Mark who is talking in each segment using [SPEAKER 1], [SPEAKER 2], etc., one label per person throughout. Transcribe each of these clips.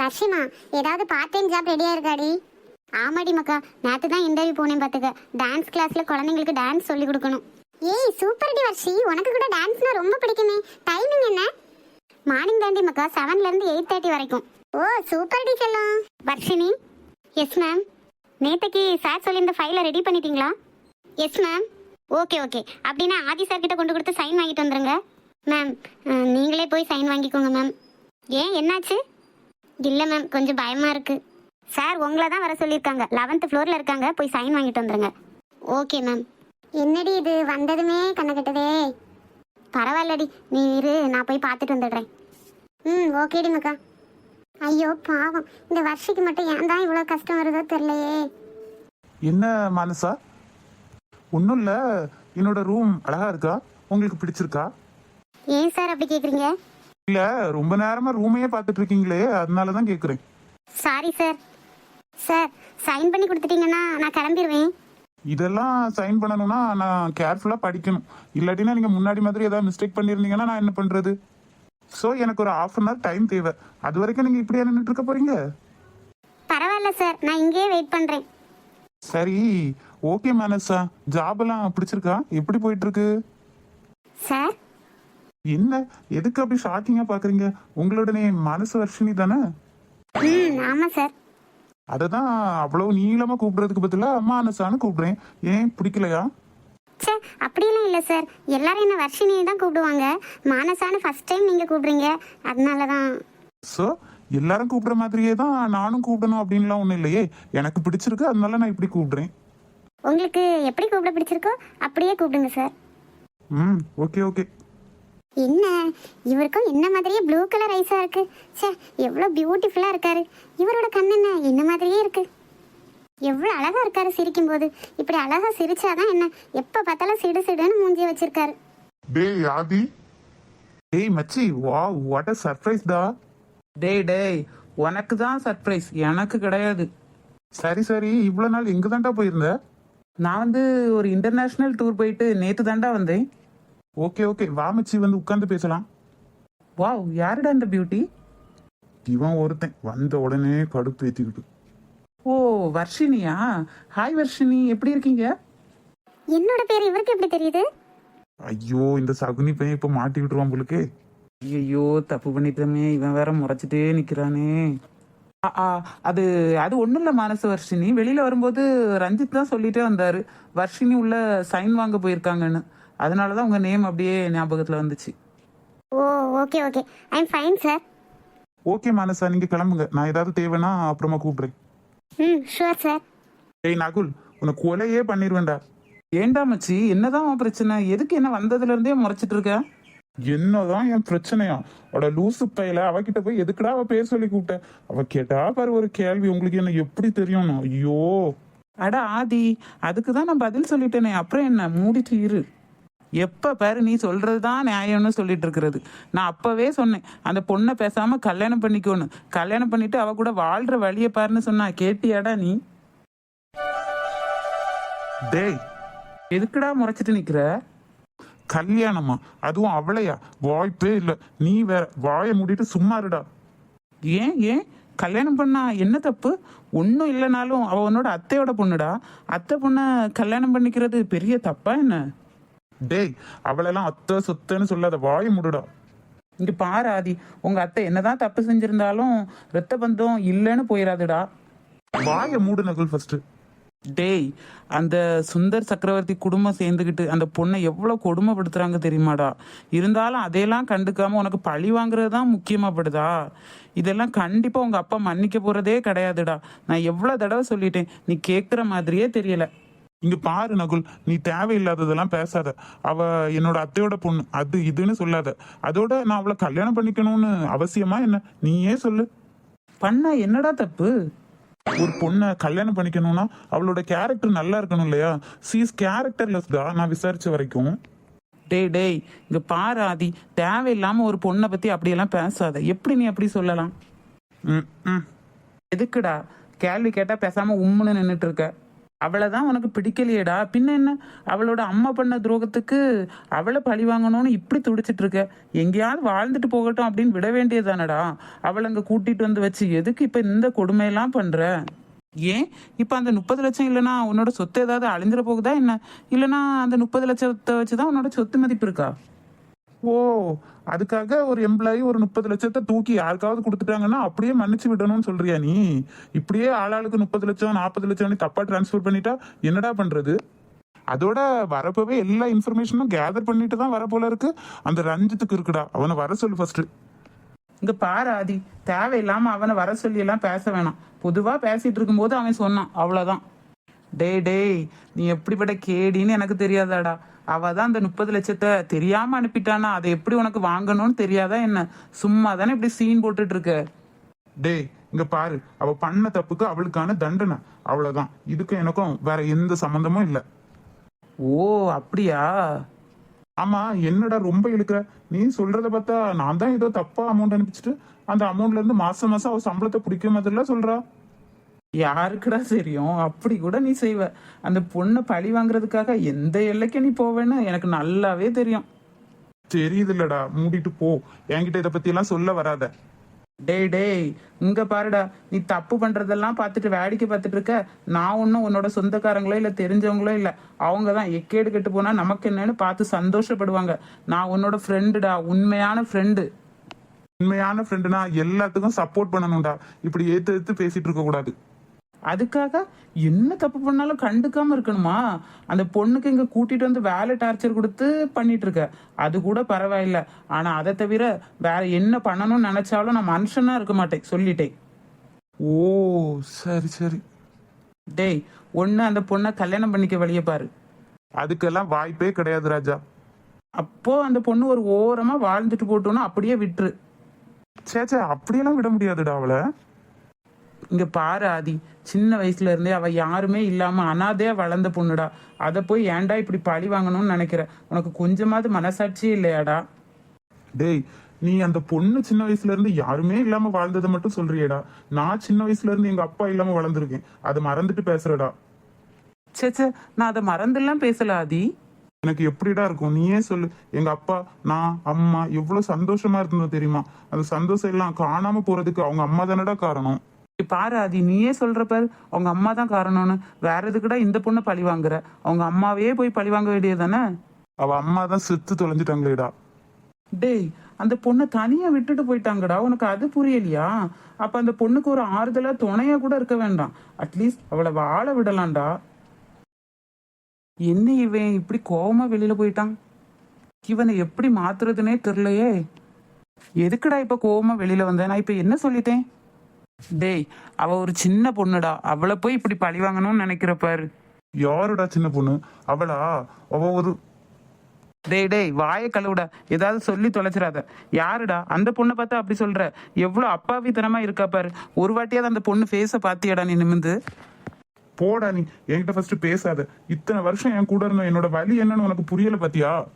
[SPEAKER 1] வர்ஷிமா ஏதாவது part time job ரெடியா இருக்காடி ஆமாடி மக்கா நேற்று தான் இன்டர்வியூ போனேன் பார்த்துக்க டான்ஸ் கிளாஸ்ல குழந்தைங்களுக்கு டான்ஸ் சொல்லி கொடுக்கணும். ஏய் சூப்பர் டி வர்ஷி. உனக்கு கூட டான்ஸ்னா ரொம்ப பிடிக்குமே. டைமிங் என்ன? மார்னிங் தாண்டி மக்கா செவன்ல இருந்து எயிட் தேர்ட்டி வரைக்கும். ஓ சூப்பர் டி செல்லம். வர்ஷினி? எஸ் மேம் நேற்றுக்கு சார் சொல்லியிருந்த ஃபைலை ரெடி பண்ணிட்டீங்களா? எஸ் மேம் ஓகே ஓகே அப்படின்னா ஆதி சார் கிட்ட கொண்டு கொடுத்து சைன் வாங்கிட்டு வந்துருங்க. மேம் நீங்களே போய் சைன் வாங்கிக்கோங்க மேம் ஏன் என்னாச்சு? இல்லை மேம் கொஞ்சம் பயமாக இருக்கு. சார் உங்களை தான் வர சொல்லியிருக்காங்க. லெவன்த் ஃப்ளோரில் இருக்காங்க. போய் சைன் வாங்கிட்டு வந்துருங்க. ஓகே மேம் என்னடி இது? வந்ததுமே கண்ணை கட்டதே பரவாயில்லடி. நீ இரு நான் போய் பார்த்துட்டு வந்துடுறேன். ம் ஓகேடி மக்கா. ஐயோ பாவம். இந்த வருஷத்துக்கு மட்டும் ஏன் தான் இவ்வளோ கஷ்டம் வருதோ தெரியலையே.
[SPEAKER 2] என்ன மனசா? ஒன்றும் இல்லை. என்னோட ரூம் அழகா இருக்கா? உங்களுக்கு பிடிச்சிருக்கா?
[SPEAKER 1] ஏன் சார் அப்படி கேட்குறீங்க
[SPEAKER 2] இல்லை ரொம்ப நேரமா ரூமையே பார்த்துட்டு இருக்கீங்களே அதனால தான் கேட்குறேன்
[SPEAKER 1] சாரி சார் சார் சைன் பண்ணி கொடுத்துட்டீங்கன்னா நான் கிளம்பிடுவேன்
[SPEAKER 2] இதெல்லாம் சைன் பண்ணணும்னா நான் கேர்ஃபுல்லாக படிக்கணும். இல்லாட்டினா நீங்கள் முன்னாடி மாதிரி ஏதாவது மிஸ்டேக் பண்ணியிருந்தீங்கன்னா நான் என்ன பண்ணுறது ஸோ எனக்கு ஒரு ஆஃப் அன் ஹவர் டைம் தேவை. அது வரைக்கும் நீங்கள் இப்படியா நின்றுட்டு இருக்க போறீங்க?
[SPEAKER 1] பரவாயில்ல சார் நான் இங்கேயே வெயிட் பண்ணுறேன்
[SPEAKER 2] சரி. ஓகே மேனஸா ஜாப் எல்லாம் பிடிச்சிருக்கா? எப்படி போயிட்டு இருக்கு
[SPEAKER 1] சார்
[SPEAKER 2] என்ன? எதுக்கு அப்படி ஷாக்கிங்கா பாக்குறீங்க? உங்களோட நேம் மனசு வர்ஷினி தானே?
[SPEAKER 1] ம் ஆமாம் சார்.
[SPEAKER 2] அதை தான் அவ்வளவு நீளமா கூப்பிடுறதுக்கு பதிலா மானசான்னு கூப்பிடுறேன். ஏன் பிடிக்கலையா?
[SPEAKER 1] ச்சே அப்படியெல்லாம் இல்லை சார். எல்லாரும் என்ன வர்ஷினியை தான் கூப்பிடுவாங்க. மானசான்னு ஃபர்ஸ்ட் டைம் நீங்கள் கூப்பிடுறீங்க. அதனால தான்
[SPEAKER 2] ஸோ எல்லாரும் கூப்பிடுற மாதிரியே தான் நானும் கூப்பிடணும் அப்படின்லாம் ஒன்றும் இல்லையே. எனக்கு பிடிச்சிருக்கு அதனால நான் இப்படி கூப்பிடுறேன்.
[SPEAKER 1] உங்களுக்கு எப்படி கூப்பிட பிடிச்சிருக்கோ அப்படியே கூப்பிடுங்க சார்.
[SPEAKER 2] ம் ஓகே ஓகே
[SPEAKER 1] என்ன? இவருக்கும் என்ன மாதிரியே ப்ளூ கலர் ஐஸாக இருக்கு. ச்சே எவ்வளோ பியூட்டிஃபுல்லாக இருக்காரு. இவரோட கண் என்ன? என்ன மாதிரியே இருக்கு. எவ்வளோ அழகா இருக்காரு சிரிக்கும்போது. இப்படி அழகா சிரிச்சாதான் என்ன? எப்போ பார்த்தாலும் சிடு சிடுன்னு மூஞ்சிய வச்சிருக்காரு.
[SPEAKER 2] டேய் ஆதி. டேய் மச்சி வா வாட் அ சர்ப்ரைஸ் டா.
[SPEAKER 3] டேய் டேய் உனக்கு தான் சர்ப்ரைஸ் எனக்கு கிடையாது.
[SPEAKER 2] சரி சரி இவ்வளோ நாள் எங்கே தான்டா போயிருந்த?
[SPEAKER 3] நான் வந்து ஒரு இன்டர்நேஷ்னல் டூர் போயிட்டு நேத்து தாண்டா வந்தேன்.
[SPEAKER 2] Okay okay. வா மச்சி வந்து உட்காந்து பேசலாம்.
[SPEAKER 3] வாவ் யாருடா இந்த பியூட்டி
[SPEAKER 2] இவன் ஒருத்தன். வந்த உடனே கடுப்பு ஏற்றிக்கிட்டு
[SPEAKER 3] ஓ வர்ஷினியா? ஹாய் வர்ஷினி. எப்படி இருக்கீங்க?
[SPEAKER 1] என்னோட பேர் இவருக்கு எப்படி தெரியுது?
[SPEAKER 2] ஐயோ இந்த சகுனி பையன் இப்போ மாட்டி விட்டுருவான் உங்களுக்கு
[SPEAKER 3] ஐயோ தப்பு பண்ணிட்டோமே. இவன் வேற முறைச்சிட்டே நிக்கிறானே. ஆ, ஆ, அது அது ஒண்ணும் இல்ல மானச வர்ஷினி. வெளியில வரும்போது ரஞ்சித் தான் சொல்லிட்டே வந்தாரு. வர்ஷினி உள்ள சைன் வாங்க போயிருக்காங்கன்னு. அதனாலதான் உங்க நேம் அப்படியே ஞாபகத்துல வந்துச்சு.
[SPEAKER 1] ஓ okay okay I am fine sir
[SPEAKER 2] okay Manasa நீங்க கிளம்புங்க. நான் ஏதாவது தேவைன்னா அப்புறமா கூப்பிடுறேன்.
[SPEAKER 1] ம் ஷுவர் சார்
[SPEAKER 2] ஏய் நகுல் உன்னை கொலையே பண்ணிடுவேன்டா
[SPEAKER 3] ஏண்டா மச்சி? என்னதான் பிரச்சனை? எதுக்கு என்ன வந்ததுல இருந்தே முறைச்சிட்டு இருக்க?
[SPEAKER 2] என்னதான் என் பிரச்சனையா? அவட லூசு பையில. அவகிட்ட போய் எதுக்குடா அவ பேர் சொல்லி கூப்பிட்ட? அவ கேட்டா பாரு ஒரு கேள்வி. உங்களுக்கு என்ன எப்படி தெரியும் ஐயோ.
[SPEAKER 3] அட ஆதி அதுக்கு தான் நான் பதில் சொல்லிட்டேனே. அப்புறம் என்ன? மூடிட்டு இரு. எப்ப பாரு நீ சொல்றதுதான் நியாயம்னு சொல்லிட்டு இருக்கிறது. நான் அப்பவே சொன்னேன் அந்த பொண்ணை பேசாம கல்யாணம் பண்ணிக்கோன்னு. கல்யாணம் பண்ணிட்டு அவ கூட வாழ்ற வழியை பாருன்னு சொன்னா கேட்டியாடா நீ?
[SPEAKER 2] டேய்
[SPEAKER 3] எதுக்குடா முறைச்சிட்டு நிக்கிற?
[SPEAKER 2] கல்யாணமா? அதுவும் அவளையா? வாய்ப்பே இல்ல. நீ வேற வாயை மூடிட்டு சும்மா இருடா.
[SPEAKER 3] ஏன் ஏன்? கல்யாணம் பண்ணா என்ன தப்பு? ஒன்றும் இல்லைனாலும் அவ உன்னோட அத்தையோட பொண்ணுடா. அத்தை பொண்ணை கல்யாணம் பண்ணிக்கிறது பெரிய தப்பா என்ன?
[SPEAKER 2] டேய் அவளெல்லாம் அத்தை சொத்தன்னு சொல்லாத வாயை முடுடா.
[SPEAKER 3] இங்க பாரு ஆதி. உங்க அத்தை என்னதான் தப்பு செஞ்சிருந்தாலும் ரத்த பந்தம் இல்லைன்னு போயிடாதுடா
[SPEAKER 2] வாயை மூடு நகுல் ஃபர்ஸ்ட்
[SPEAKER 3] டேய் அந்த சுந்தர் சக்கரவர்த்தி குடும்பம் சேர்ந்துக்கிட்டு அந்த பொண்ணை எவ்வளவு கொடுமைப்படுத்துறாங்க தெரியுமாடா? இருந்தாலும் அதையெல்லாம் கண்டுக்காம உனக்கு பழி வாங்குறது தான் முக்கியமாப்படுதா? இதெல்லாம் கண்டிப்பா உங்க அப்பா மன்னிக்க போறதே கிடையாதுடா. நான் எவ்வளவு தடவை சொல்லிட்டேன் நீ கேக்குற மாதிரியே தெரியலை.
[SPEAKER 2] இங்க பாரு நகுல் நீ தேவையில்லாததெல்லாம் பேசாத. அவ என்னோட அத்தையோட பொண்ணு. அது இதுன்னு சொல்லாத. அதோட நான் அவளை கல்யாணம் பண்ணிக்கணும்னு அவசியமா என்ன? நீயே சொல்லு.
[SPEAKER 3] பண்ணா என்னடா தப்பு?
[SPEAKER 2] ஒரு பொண்ணை கல்யாணம் பண்ணிக்கணும்னா அவளோட கேரக்டர் நல்லா இருக்கணும் இல்லையா? சீஸ் கேரக்டர்லெஸ் தான் நான் விசாரிச்ச வரைக்கும்.
[SPEAKER 3] டேய் டேய் இங்க பாரு ஆதி. தேவையில்லாம ஒரு பொண்ணை பத்தி அப்படியெல்லாம் பேசாத. எப்படி நீ அப்படி சொல்லலாம்?
[SPEAKER 2] ம் ம்.
[SPEAKER 3] எதுக்குடா? கேள்வி கேட்டா பேசாம உம்முன்னு நின்னுட்டு இருக்க. அவளை தான் உனக்கு பிடிக்கலையேடா. பின்ன என்ன? அவளோட அம்மா பண்ண துரோகத்துக்கு அவளை பழி வாங்கணும்னு இப்படி துடிச்சிட்டு இருக்க. எங்கேயாவது வாழ்ந்துட்டு போகட்டும் அப்படின்னு விட வேண்டியதானடா அவளை அங்க கூட்டிட்டு வந்து வச்சு எதுக்கு இப்ப இந்த கொடுமையெல்லாம் பண்ற? ஏன்? இப்ப அந்த முப்பது லட்சம் இல்லைன்னா உன்னோட சொத்து ஏதாவது அழிஞ்சிட போகுதா என்ன? இல்லைன்னா அந்த முப்பது லட்சத்தை வச்சுதான் உன்னோட சொத்து மதிப்பு இருக்கா?
[SPEAKER 2] ஓ அதுக்காக ஒரு எம்ப்ளாயி ஒரு முப்பது லட்சத்தை தூக்கி யாருக்காவது கொடுத்துட்டாங்கன்னா அப்படியே மன்னிச்சு விடணும்னு சொல்றியா நீ? இப்படியே ஆளாளுக்கு முப்பது லட்சம் நாற்பது லட்சம் தப்பா டிரான்ஸ்ஃபர் பண்ணிட்டா என்னடா பண்றது? அதோட வரப்பவே எல்லா இன்ஃபர்மேஷனும் கேதர் பண்ணிட்டு தான் வர போல இருக்கு. அந்த ரஞ்சித்துக்கு இருக்குடா. அவனை வர சொல்லு ஃபர்ஸ்ட்
[SPEAKER 3] இங்க பாரு ஆதி. தேவையில்லாம அவனை வர சொல்லி எல்லாம் பேச வேணாம். பொதுவா பேசிட்டு இருக்கும்போது அவன் சொன்னான். அவ்வளவுதான். டேய் டேய் நீ எப்படிப்பட்ட கேடின்னு எனக்கு தெரியாதாடா. அவ தான் அந்த முப்பது லட்சத்தை தெரியாம அனுப்பிட்டானா? அதை எப்படி உனக்கு வாங்கணும்னு தெரியாதா என்ன? சும்மா தானே இப்படி சீன் போட்டுட்டு இருக்க
[SPEAKER 2] டேய் இங்க பாரு. அவ பண்ண தப்புக்கு அவளுக்கான தண்டனை. அவ்வளவுதான். இதுக்கும் எனக்கும் வேற எந்த சம்பந்தமும் இல்ல.
[SPEAKER 3] ஓ அப்படியா?
[SPEAKER 2] ஆமா என்னடா ரொம்ப இழுக்கிற? நீ சொல்றத பார்த்தா நான் தான் ஏதோ தப்பா அமௌண்ட் அனுப்பிச்சிட்டு அந்த அமௌண்ட்ல இருந்து மாசம் மாசம் அவ சம்பளத்தை பிடிக்க மாதிரில சொல்றா.
[SPEAKER 3] யாருக்குடா தெரியும்? அப்படி கூட நீ செய்வ. அந்த பொண்ணை பழி வாங்குறதுக்காக எந்த எல்லைக்கு நீ போவேன்னு எனக்கு நல்லாவே தெரியும்.
[SPEAKER 2] தெரியுதுல்லடா. மூடிட்டு போ. என்கிட்ட இதை பத்தி எல்லாம் சொல்ல வராத.
[SPEAKER 3] டேய் டேய் இங்க பாருடா. நீ தப்பு பண்றதெல்லாம் பார்த்துட்டு வேடிக்கை பார்த்துட்டு இருக்க. நான் ஒன்றும் உன்னோட சொந்தக்காரங்களோ இல்லை தெரிஞ்சவங்களோ இல்லை. அவங்க தான் எக்கேடு கெட்டு போனா நமக்கு என்னன்னு பார்த்து சந்தோஷப்படுவாங்க. நான் உன்னோட ஃப்ரெண்டுடா உண்மையான ஃப்ரெண்டு
[SPEAKER 2] உண்மையான ஃப்ரெண்டுனா எல்லாத்துக்கும் சப்போர்ட் பண்ணணும்டா. இப்படி ஏத்து ஏத்து பேசிட்டு இருக்க கூடாது.
[SPEAKER 3] அதுக்காக என்ன தப்பு பண்ணாலும் கண்டுக்காம இருக்கணுமா? அந்த பொண்ணுக்கு இங்க கூட்டிட்டு வந்து வேலை டார்ச்சர் கொடுத்து பண்ணிட்டு இருக்க அது கூட பரவாயில்ல. ஆனா அதை தவிர வேற என்ன பண்ணணும்னு நினைச்சாலும் நான் மனுஷனா இருக்க மாட்டேன். சொல்லிட்டேன்.
[SPEAKER 2] ஓ சரி சரி.
[SPEAKER 3] டேய் ஒண்ணு அந்த பொண்ணை கல்யாணம் பண்ணிக்க வழிய பாரு.
[SPEAKER 2] அதுக்கெல்லாம் வாய்ப்பே கிடையாது ராஜா.
[SPEAKER 3] அப்போ அந்த பொண்ணு ஒரு ஓரமா வாழ்ந்துட்டு போட்டோம்னா அப்படியே விட்டுரு.
[SPEAKER 2] சே சே அப்படியெல்லாம் விட முடியாதுடா அவளை.
[SPEAKER 3] இங்க பாரு ஆதி. சின்ன வயசுல இருந்தே அவ யாருமே இல்லாம அனாதையா வளர்ந்த பொண்ணுடா. அதை போய் ஏன்டா இப்படி பழி வாங்கணும்னு நினைக்கிற? உனக்கு கொஞ்சமாவது மனசாட்சியே இல்லையாடா?
[SPEAKER 2] டேய் நீ அந்த பொண்ணு சின்ன வயசுல இருந்து யாருமே இல்லாம வாழ்ந்ததை மட்டும் சொல்றியேடா. நான் சின்ன வயசுல இருந்து எங்க அப்பா இல்லாம வளர்ந்துருக்கேன். அதை மறந்துட்டு பேசுறடா.
[SPEAKER 3] ச்சே ச்சே நான் அதை மறந்துலாம் பேசல ஆதி.
[SPEAKER 2] எனக்கு எப்படிடா இருக்கும்? நீயே சொல்லு. எங்க அப்பா நான் அம்மா எவ்வளவு சந்தோஷமா இருந்தோம் தெரியுமா? அந்த சந்தோஷம் எல்லாம் காணாம போறதுக்கு அவங்க அம்மா தானடா காரணம்.
[SPEAKER 3] பாரு ஆதி நீயே சொல்ற பாரு. அவங்க அம்மா தான் காரணம்னு. வேற எதுக்குடா இந்த பொண்ணை பழி வாங்குற? அவங்க அம்மாவே போய் பழி வாங்க வேண்டியதுதானே?
[SPEAKER 2] அவ அம்மா தான் செத்து தொலைஞ்சிட்டாங்களேடா.
[SPEAKER 3] டேய் அந்த பொண்ணை தனியா விட்டுட்டு போயிட்டாங்கடா. உனக்கு அது புரியலையா? அப்ப அந்த பொண்ணுக்கு ஒரு ஆறுதலா துணையா கூட இருக்க வேண்டாம். அட்லீஸ்ட் அவளை வாழ விடலாம்டா. என்ன இவன்? இப்படி கோவமா வெளியில போயிட்டான். இவனை எப்படி மாத்துறதுனே தெரியலையே. எதுக்குடா இப்ப கோவமா வெளியில வந்தேன் நான் இப்ப என்ன சொல்லிட்டேன்? டேய் அவ ஒரு சின்ன பொண்ணுடா. அவளை போய் இப்படி பழி வாங்கணும்னு நினைக்கிற பாரு.
[SPEAKER 2] யாருடா சின்ன பொண்ணு? அவளா? அவ ஒரு
[SPEAKER 3] டேய் டேய் வாயை கழுவுடா. ஏதாவது சொல்லி தொலைச்சிடாத. யாருடா? அந்த பொண்ணை பார்த்தா அப்படி சொல்ற. எவ்வளவு அப்பாவித்தனமா இருக்கா பாரு. ஒரு வாட்டியாவது அந்த பொண்ணு ஃபேஸை பாத்தியாடா நீ நிமிந்து
[SPEAKER 2] போடா நீ. என்கிட்ட ஃபர்ஸ்ட் பேசாத. இத்தனை வருஷம் என் கூட இருந்த என்னோட வலி என்னன்னு உனக்கு புரியல பாத்தியா?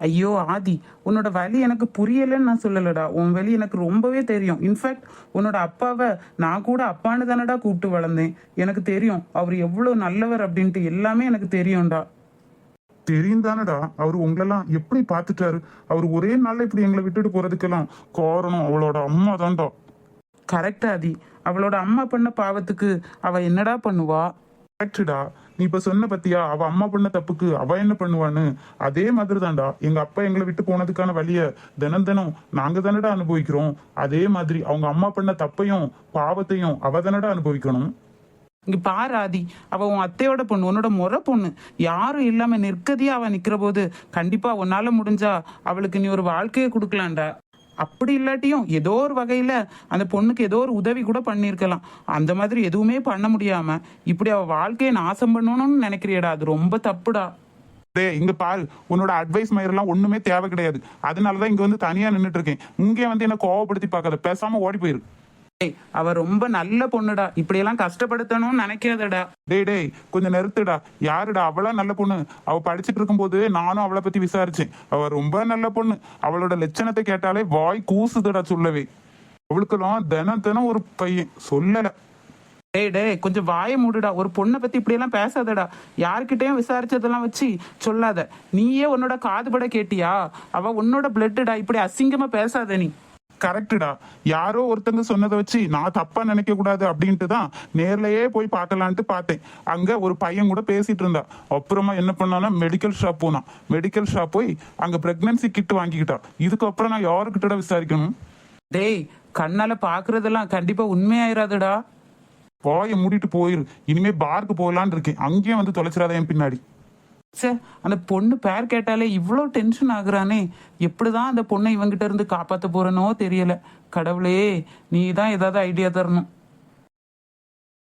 [SPEAKER 3] ஐயோ ஆதி உன்னோட வலி எனக்கு புரியலன்னு நான் சொல்லலடா. உன் வலி எனக்கு ரொம்பவே தெரியும். இன்ஃபேக்ட் உன்னோட அப்பாவை நான் கூட அப்பான்னு தானடா கூப்பிட்டு வளர்ந்தேன். எனக்கு தெரியும் அவர் எவ்வளவு நல்லவர் அப்படின்ட்டு எல்லாமே எனக்கு தெரியும்டா.
[SPEAKER 2] தெரியும் தானடா. அவர் உங்களெல்லாம் எப்படி பார்த்துட்டாரு? அவர் ஒரே நாள்ல இப்படி எங்களை விட்டுட்டு போறதுக்கெல்லாம் காரணம் அவளோட அம்மா தான்டா.
[SPEAKER 3] கரெக்ட் ஆதி. அவளோட அம்மா பண்ண பாவத்துக்கு அவ என்னடா பண்ணுவா?
[SPEAKER 2] கரெக்டுடா நீ இப்ப சொன்ன பத்தியா அவ அம்மா பண்ண தப்புக்கு அவ என்ன பண்ணுவான்னு? அதே மாதிரி தான்டா எங்க அப்பா எங்களை விட்டு போனதுக்கான வழிய தினம் தினம் நாங்க தானடா அனுபவிக்கிறோம். அதே மாதிரி அவங்க அம்மா பண்ண தப்பையும் பாவத்தையும் அவ தானடா அனுபவிக்கணும்.
[SPEAKER 3] இங்க பாராதி அவ உன் அத்தையோட பொண்ணு உன்னோட முறை பொண்ணு. யாரும் இல்லாம நிற்கதியா அவ நிக்கிற போது கண்டிப்பா உன்னால முடிஞ்சா அவளுக்கு நீ ஒரு வாழ்க்கையை கொடுக்கலாம்டா. அப்படி இல்லாட்டியும் ஏதோ ஒரு வகையில் அந்த பொண்ணுக்கு ஏதோ ஒரு உதவி கூட பண்ணியிருக்கலாம். அந்த மாதிரி எதுவுமே பண்ண முடியாம இப்படி அவள் வாழ்க்கையை நாசம் பண்ணணும்னு நினைக்கிறியடா. அது ரொம்ப தப்புடா.
[SPEAKER 2] டேய் இங்க பாரு. உன்னோட அட்வைஸ் மயிரெல்லாம் ஒண்ணுமே தேவை கிடையாது. அதனாலதான் இங்க வந்து தனியா நின்றுட்டு இருக்கேன். இங்கே வந்து என்ன கோவப்படுத்தி பார்க்காத. பேசாம ஓடி
[SPEAKER 3] போயிருக்கு அவ ரொம்ப நல்ல பொண்ணுடா. இப்படியெல்லாம் கஷ்டப்படுத்தணும்னு நினைக்காதடா.
[SPEAKER 2] டேய் டேய் கொஞ்சம் நிறுத்துடா. யாருடா? அவளா நல்ல பொண்ணு. அவ படிச்சிட்டு இருக்கும்போது நானும் அவளை பத்தி விசாரிச்சேன். அவ ரொம்ப நல்ல பொண்ணு. அவளோட லட்சணத்தை கேட்டாலே வாய் கூசுதுடா சொல்லவே. அவளுக்கெல்லாம் தினம் தினம் ஒரு பையன். சொல்லல.
[SPEAKER 3] டேய் டேய் கொஞ்சம் வாயை மூடுடா. ஒரு பொண்ணை பத்தி இப்படியெல்லாம் பேசாதடா. யார்கிட்டயும் விசாரிச்சதெல்லாம் வச்சு சொல்லாத. நீயே உன்னோட காதுபட கேட்டியா? அவ உன்னோட பிளட்டுடா இப்படி அசிங்கமா பேசாத நீ.
[SPEAKER 2] கரெக்டுடா யாரோ ஒருத்தங்க சொன்னதை வச்சு நான் தப்பா நினைக்க கூடாது அப்படின்ட்டு தான் நேர்லயே போய் பார்க்கலான்ட்டு பார்த்தேன். அங்க ஒரு பையன் கூட பேசிட்டு இருந்தா. அப்புறமா என்ன பண்ணானா மெடிக்கல் ஷாப் போனான். மெடிக்கல் ஷாப் போய் அங்க பிரெக்னன்சி கிட் வாங்கிக்கிட்டா இதுக்கப்புறம் நான் யாருக்கிட்ட விசாரிக்கணும்?
[SPEAKER 3] டேய் கண்ணால பாக்குறதெல்லாம் கண்டிப்பா உண்மையாயிராதுடா.
[SPEAKER 2] வாயை மூடிட்டு போயிரு. இனிமே பார்க்கு போகலான்னு இருக்கேன். அங்கேயும் வந்து தொலைச்சிடாத என் பின்னாடி.
[SPEAKER 3] சே அந்த பொண்ணு பேர் கேட்டாலே இவ்வளோ டென்ஷன் ஆகுறானே. எப்படிதான் அந்த பொண்ணை இவங்கிட்ட இருந்து காப்பாற்ற போறனோ தெரியல. கடவுளே நீ தான் ஏதாவது ஐடியா தரணும்.